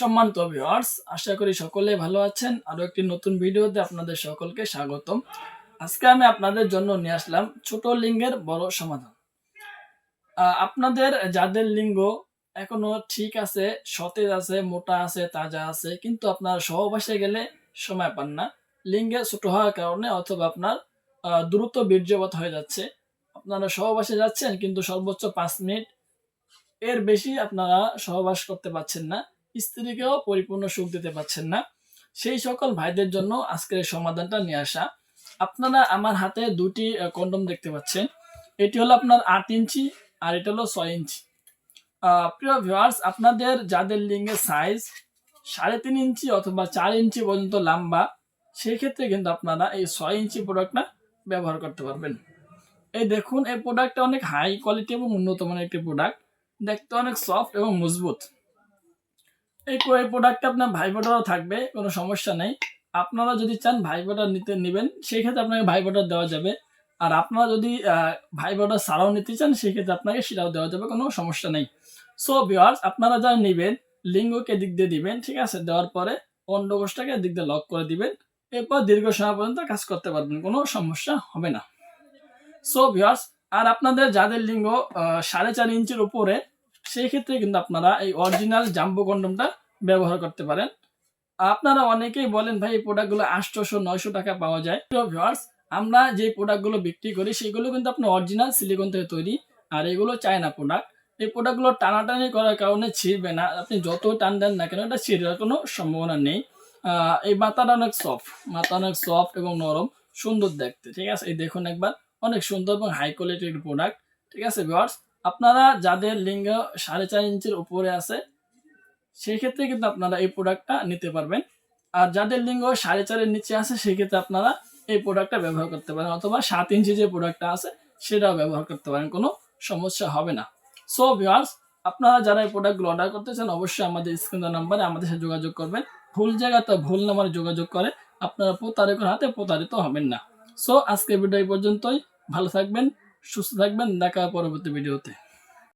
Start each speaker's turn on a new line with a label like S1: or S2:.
S1: সম্মানিত ভিউয়ার্স আশা করি সকলে ভালো আছেন। আরও একটি নতুন ভিডিওতে আপনাদের সকলকে স্বাগতম। আজকে আমি আপনাদের জন্য নিয়ে আসলাম ছোট লিঙ্গের বড় সমাধান। আপনাদের যাদের লিঙ্গ এখনও ঠিক আছে, সতেজ আছে, মোটা আছে, তাজা আছে, কিন্তু আপনার সহবাসে গেলে সময় পান না। লিঙ্গে ছোট হওয়ার কারণে অথবা আপনার দ্রুত বীর্যবত হয়ে যাচ্ছে। আপনারা সহবাসে যাচ্ছেন, কিন্তু সর্বোচ্চ পাঁচ মিনিট এর বেশি আপনারা সহবাস করতে পারছেন না। স্ত্রীকেও পরিপূর্ণ সুখ দিতে পারছেন না। সেই সকল ভাইদের জন্য আজকের সমাধানটা নিয়ে আসা। আপনারা আমার হাতে দুটি কন্ডম দেখতে পাচ্ছেন। এটি হলো আপনার আট ইঞ্চি আর এটা হলো ছয় ইঞ্চি। প্রিয় ভিউয়ার্স আপনাদের যাদের লিঙ্গের সাইজ সাড়ে তিন ইঞ্চি অথবা চার ইঞ্চি পর্যন্ত লম্বা সেই ক্ষেত্রে কিন্তু আপনারা এই ছয় ইঞ্চি প্রোডাক্টটা ব্যবহার করতে পারবেন। এই দেখুন, এই প্রোডাক্টটা অনেক হাই কোয়ালিটি এবং উন্নত মানের একটি প্রোডাক্ট দেখতে অনেক সফট এবং মজবুত। এই এই প্রোডাক্টটা আপনার ভাইবোটারও থাকবে, কোনো সমস্যা নেই। আপনারা যদি চান ভাইবোটার নিতে, নেবেন সেই ক্ষেত্রে আপনাকে ভাইবোটার দেওয়া যাবে। আর আপনারা যদি ভাইবোটার ছাড়াও নিতে চান সেই ক্ষেত্রে আপনাকে সেটাও দেওয়া যাবে, কোনো সমস্যা নেই। সো ভিওয়ার্স আপনারা যা নেবেন, লিঙ্গকে দিক দিয়ে দিবেন, ঠিক আছে? দেওয়ার পরে অন্ডকোষটাকে দিক দিয়ে লক করে দিবেন। এরপর দীর্ঘ সময় পর্যন্ত কাজ করতে পারবেন, কোনো সমস্যা হবে না। সো ভিওয়ার্স আর আপনাদের যাদের লিঙ্গ সাড়ে চার ইঞ্চির উপরে সেই ক্ষেত্রে কিন্তু আপনারা এই অরিজিনাল জাম্বো কন্ডমটা ব্যবহার করতে পারেন। আপনারা অনেকেই বলেন, ভাই, এই প্রোডাক্টগুলো আটশোশো, নয়শো টাকা পাওয়া যায়। তো ভিওয়ার্স আমরা যে প্রোডাক্টগুলো বিক্রি করি, সেগুলো কিন্তু আপনার অরিজিনাল সিলিকন থেকে তৈরি, আর এগুলো চায়না প্রোডাক্ট এই প্রোডাক্টগুলো টানাটানি করার কারণে ছিঁড়বে না। আপনি যত টান দেন না কেন, এটা ছিঁড়ার কোনো সম্ভাবনা নেই। এই মাথাটা অনেক সফট মাথা অনেক সফট এবং নরম, সুন্দর দেখতে। ঠিক আছে? এই দেখুন একবার, অনেক সুন্দর এবং হাই কোয়ালিটির প্রোডাক্ট ঠিক আছে ভিওয়ার্স আপনারা যাদের লিঙ্গ সাড়ে চার ইঞ্চির উপরে আছে সেই ক্ষেত্রে কিন্তু আপনারা এই প্রোডাক্টটা নিতে পারবেন। আর যাদের লিঙ্গ সাড়ে চারের নিচে আছে সেই ক্ষেত্রে আপনারা এই প্রোডাক্টটা ব্যবহার করতে পারেন। অথবা সাত ইঞ্চি যে প্রোডাক্টটা আছে, সেটাও ব্যবহার করতে পারেন, কোনো সমস্যা হবে না। সো ভিওয়ার্স আপনারা যারা এই প্রোডাক্টগুলো অর্ডার করতে চান, অবশ্যই আমাদের স্ক্রিন নাম্বারে আমাদের সাথে যোগাযোগ করবেন। ভুল জায়গাতে ভুল নাম্বারে যোগাযোগ করে, আপনারা প্রতারকের হাতে প্রতারিত হবেন না। সো আজকে ভিডিও এই পর্যন্তই। ভালো থাকবেন। সুস্থ থাকবেন দেখা পরবর্তী ভিডিওতে।